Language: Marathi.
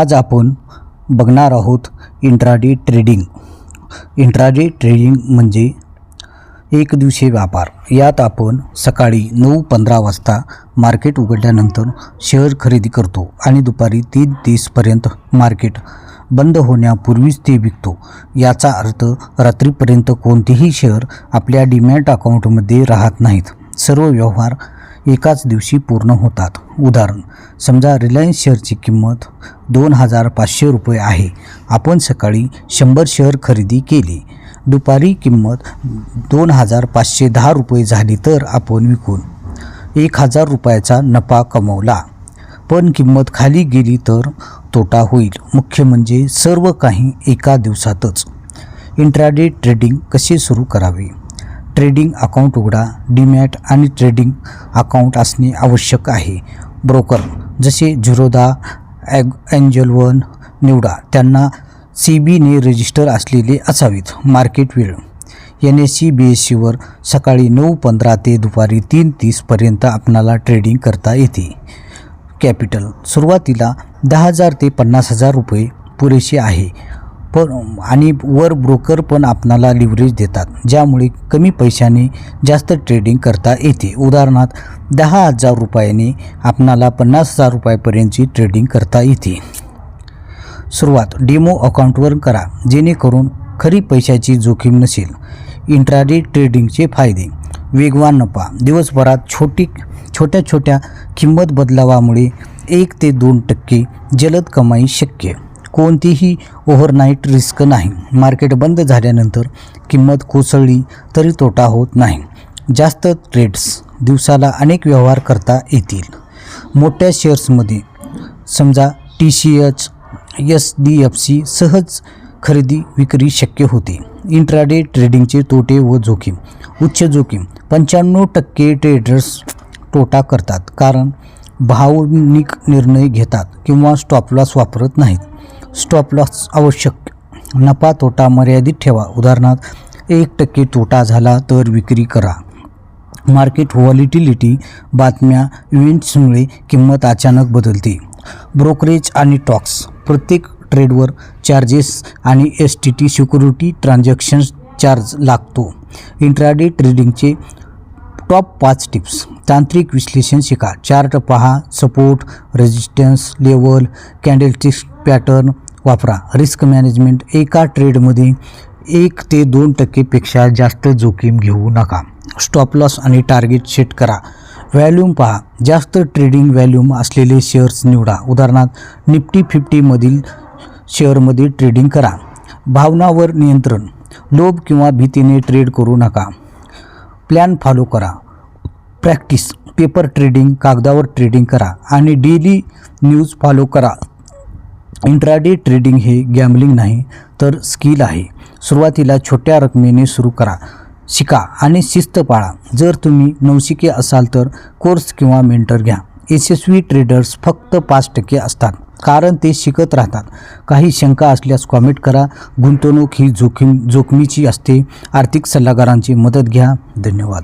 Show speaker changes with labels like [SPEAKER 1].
[SPEAKER 1] आज आपण बघणार आहोत इंट्राडे ट्रेडिंग. इंट्राडे ट्रेडिंग म्हणजे एक दिवशी व्यापार. यात आपण सकाळी नऊ पंधरा वाजता मार्केट उघडल्यानंतर शेअर खरेदी करतो आणि दुपारी तीन तीसपर्यंत मार्केट बंद होण्यापूर्वीच ते विकतो. याचा अर्थ रात्रीपर्यंत कोणतेही शेअर आपल्या डिमॅट अकाउंटमध्ये राहत नाहीत. सर्व व्यवहार एकाच दिवशी पूर्ण होतात. उदाहरण समजा रिलायन्स शेअरची किंमत दोन हजार पाचशे रुपये आहे. आपण सकाळी शंभर शेअर खरेदी केली. दुपारी किंमत दोन हजार पाचशे दहा रुपये झाली तर आपण विकून एक हजार रुपयाचा नफा कमवला. पण किंमत खाली गेली तर तोटा होईल. मुख्य म्हणजे सर्व काही एका दिवसातच. इंट्राडे ट्रेडिंग कसे सुरू करावे? ट्रेडिंग अकाउंट उघडा डीमॅट आणि ट्रेडिंग अकाउंट असणे आवश्यक आहे. ब्रोकर जसे झिरोदा ॲग एंजल वन निवडा त्यांना सी बीने रजिस्टर असलेले असावेत. मार्केट वेळ N S C B S सीवर सकाळी नऊ पंधरा ते दुपारी तीन तीसपर्यंत आपणाला ट्रेडिंग करता येते. कॅपिटल सुरुवातीला दहा हजार ते पन्नास हजार रुपये पुरेसे आहे. पण आणि वर ब्रोकर पण आपणाला लिव्हरेज देतात ज्यामुळे कमी पैशाने जास्त ट्रेडिंग करता येते. उदाहरणार्थ दहा हजार रुपयाने आपणाला पन्नास हजार रुपयापर्यंतची ट्रेडिंग करता येते. सुरुवात डेमो अकाउंटवर करा जेणेकरून खरी पैशाची जोखीम नसेल. इंट्राडे ट्रेडिंगचे फायदे. वेगवान नफा. दिवसभरात छोटी छोट्या छोट्या किंमत बदलावामुळे एक ते दोन टक्के जलद कमाई शक्य. कोणतीही ओव्हरनाईट रिस्क नाही. मार्केट बंद झाल्यानंतर किंमत कोसळली तरी तोटा होत नाही. जास्त ट्रेड्स दिवसाला अनेक व्यवहार करता येतील. मोठ्या शेअर्समध्ये समजा T C H S D F C सहज खरेदी विक्री शक्य होते. इंट्राडे ट्रेडिंगचे तोटे व जोखीम उच्च जोखीम पंच्याण्णव टक्के ट्रेडर्स तोटा करतात. कारण भावनिक निर्णय घेतात किंवा स्टॉपलॉस वापरत नाहीत. स्टॉप लॉस आवश्यक. नफा तोटा मर्यादित ठेवा. उदाहरणार्थ एक टक्के तोटा झाला तर विक्री करा. मार्केट व्हॉलिटिलिटी बातम्या इव्हेंट्समुळे किंमत अचानक बदलते. ब्रोकरेज आणि टॉक्स. प्रत्येक ट्रेडवर चार्जेस आणि S T T security transaction charge लागतो. इंट्राडे ट्रेडिंगचे टॉप पाच टिप्स. तांत्रिक विश्लेषण शिका. चार्ट पहा. Support resistance level candlesticks pattern वापरा. रिस्क मॅनेजमेंट एका ट्रेडमध्ये एक ते दोन टक्केपेक्षा जास्त जोखीम घेऊ नका. स्टॉप लॉस आणि टार्गेट सेट करा. व्हॅल्यूम पहा. जास्त ट्रेडिंग व्हॅल्यूम असलेले शेअर्स निवडा. उदाहरणार्थ निफ्टी फिफ्टीमधील शेअरमध्ये ट्रेडिंग करा. भावनावर नियंत्रण. लोभ किंवा भीतीने ट्रेड करू नका. प्लॅन फॉलो करा. प्रॅक्टिस पेपर ट्रेडिंग कागदावर ट्रेडिंग करा. आणि डेली न्यूज फॉलो करा. इंट्राडे ट्रेडिंग हे गॅमलिंग नाही तर स्किल आहे. सुरुवातीला छोट्या रकमेने सुरू करा शिका आणि शिस्त पाळा. जर तुम्ही नवशिके असाल तर कोर्स किंवा मेंटर घ्या. यशस्वी ट्रेडर्स फक्त पाच टक्के असतात कारण ते शिकत राहतात. काही शंका असल्यास कॉमेंट करा. गुंतवणूक ही जोखीम जोखमीची असते. आर्थिक सल्लागारांची मदत घ्या. धन्यवाद.